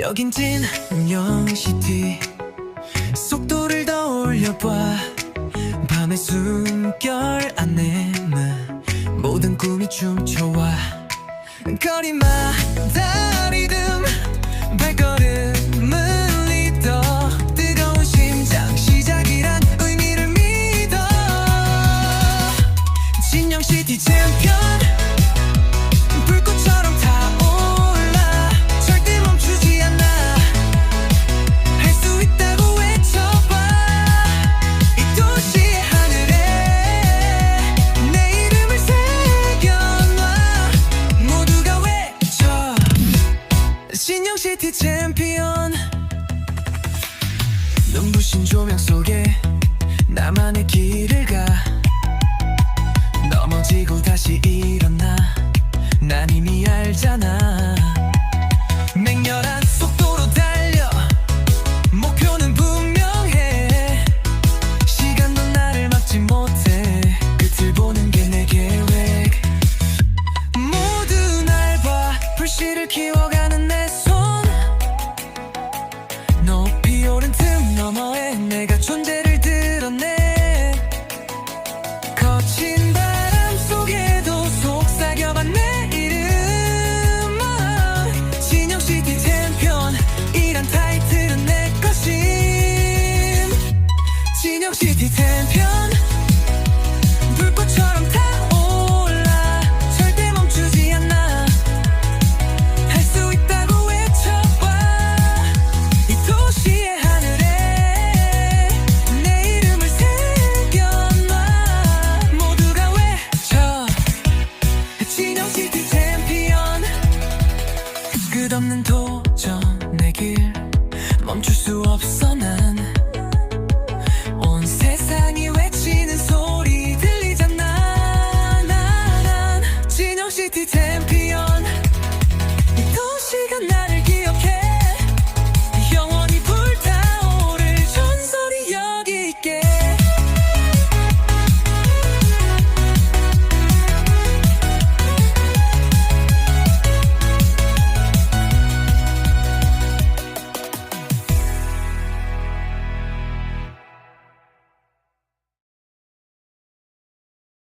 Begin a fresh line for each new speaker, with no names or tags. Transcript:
여긴 진영시티. 속도를 더 올려봐. 밤의 숨결 안에 나 모든 꿈이 춤춰와. 거리마다 리듬 발걸음은 리더 뜨거운 심장 시작이란 의미를 믿어. 진영시티 챔피언 신영시티 챔피언. 눈부신 조명 속에 나만의 길을 가. 넘어지고 다시 일어나. 난 이미 알잖아 진영시티 챔피언. 불꽃처럼 타올라. 절대 멈추지 않아. 할 수 있다고 외쳐봐. 이 도시의 하늘에 내 이름을 새겨놔. 모두가 외쳐. 진영시티 챔피언. 끝없는 도전 내 길. 멈출 수 없어 난